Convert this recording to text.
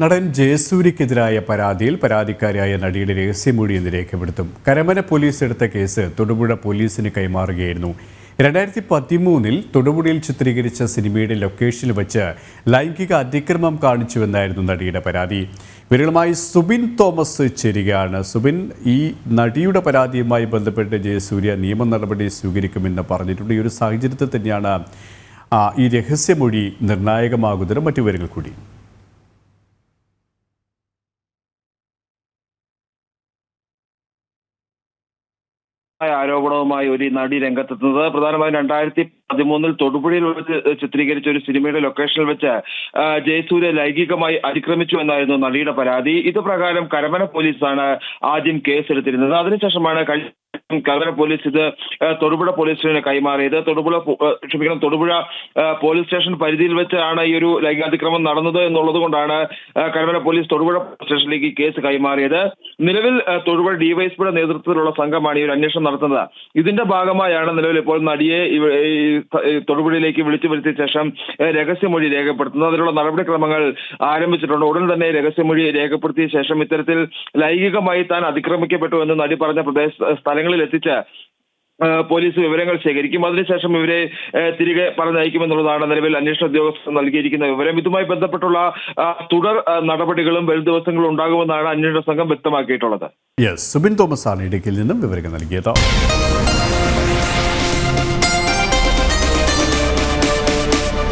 നടൻ ജയസൂര്യക്കെതിരായ പരാതിയിൽ പരാതിക്കാരിയായ നടിയുടെ രഹസ്യമൊഴി എന്ന് രേഖപ്പെടുത്തും. കരമന പോലീസ് എടുത്ത കേസ് തൊടുപുഴ പോലീസിന് കൈമാറുകയായിരുന്നു. രണ്ടായിരത്തി പതിമൂന്നിൽ തൊടുപുഴയിൽ ചിത്രീകരിച്ച സിനിമയുടെ ലൊക്കേഷനിൽ വെച്ച് ലൈംഗിക അതിക്രമം കാണിച്ചുവെന്നായിരുന്നു നടിയുടെ പരാതി. വിരളമായി സുബിൻ തോമസ് ചേരുകയാണ്. സുബിൻ ഈ നടിയുടെ പരാതിയുമായി ബന്ധപ്പെട്ട് ജയസൂര്യ നിയമ നടപടി സ്വീകരിക്കുമെന്ന് പറഞ്ഞിട്ടുണ്ട്. ഈ ഒരു സാഹചര്യത്തിൽ തന്നെയാണ് ഈ രഹസ്യമൊഴി നിർണായകമാകുന്നതിന് മറ്റു വിവരങ്ങൾ കൂടി. ആരോപണവുമായി ഒരു നടി രംഗത്തെത്തുന്നത്. പ്രധാനമായും രണ്ടായിരത്തി പതിമൂന്നിൽ തൊടുപുഴയിൽ വെച്ച് ചിത്രീകരിച്ച ഒരു സിനിമയുടെ ലൊക്കേഷനിൽ വെച്ച് ജയസൂര്യ ലൈംഗികമായി അതിക്രമിച്ചു എന്നായിരുന്നു നടിയുടെ പരാതി. ഇത് പ്രകാരം കരമന പോലീസാണ് ആദ്യം കേസെടുത്തിരുന്നത്. അതിനുശേഷമാണ് കഴിഞ്ഞ കരമന പോലീസ് ഇത് തൊടുപുഴ പോലീസ് കൈമാറിയത്. തൊടുപുഴ ക്ഷമിക്കണം തൊടുപുഴ പോലീസ് സ്റ്റേഷൻ പരിധിയിൽ വെച്ചാണ് ഈ ഒരു ലൈംഗികാതിക്രമം നടന്നത് എന്നുള്ളത് കൊണ്ടാണ് കരമന പോലീസ് തൊടുപുഴ സ്റ്റേഷനിലേക്ക് കേസ് കൈമാറിയത്. നിലവിൽ തൊടുപുഴ ഡിവൈഎസ്പിയുടെ നേതൃത്വത്തിലുള്ള സംഘമാണ് ഈ ഒരു അന്വേഷണം നടത്തുന്നത്. ഇതിന്റെ ഭാഗമായാണ് നിലവിൽ ഇപ്പോൾ നടിയെ തൊടുപുഴയിലേക്ക് വിളിച്ചു വരുത്തിയ ശേഷം രഹസ്യമൊഴി രേഖപ്പെടുത്തുന്നത്. അതിനുള്ള നടപടിക്രമങ്ങൾ ആരംഭിച്ചിട്ടുണ്ട്. ഉടൻ തന്നെ രഹസ്യമൊഴി രേഖപ്പെടുത്തിയ ശേഷം ഇത്തരത്തിൽ ലൈംഗികമായി താൻ അതിക്രമിക്കപ്പെട്ടു എന്ന് നടി പറഞ്ഞ പ്രദേശ സ്ഥലങ്ങളിൽ എത്തിച്ച് പോലീസ് വിവരങ്ങൾ ശേഖരിക്കും. അതിനുശേഷം ഇവരെ തിരികെ പറഞ്ഞയക്കുമെന്നുള്ളതാണ് നിലവിൽ അന്വേഷണ ഉദ്യോഗസ്ഥർ നൽകിയിരിക്കുന്ന വിവരം. ഇതുമായി ബന്ധപ്പെട്ടുള്ള തുടർ നടപടികളും വരും ദിവസങ്ങളും ഉണ്ടാകുമെന്നാണ് അന്വേഷണ സംഘം വ്യക്തമാക്കിയിട്ടുള്ളത്. യെസ് സുബിൻ തോമസ് ആണ് ഇടുക്കിയിൽ നിന്നും വിവരങ്ങൾ നൽകിയത്.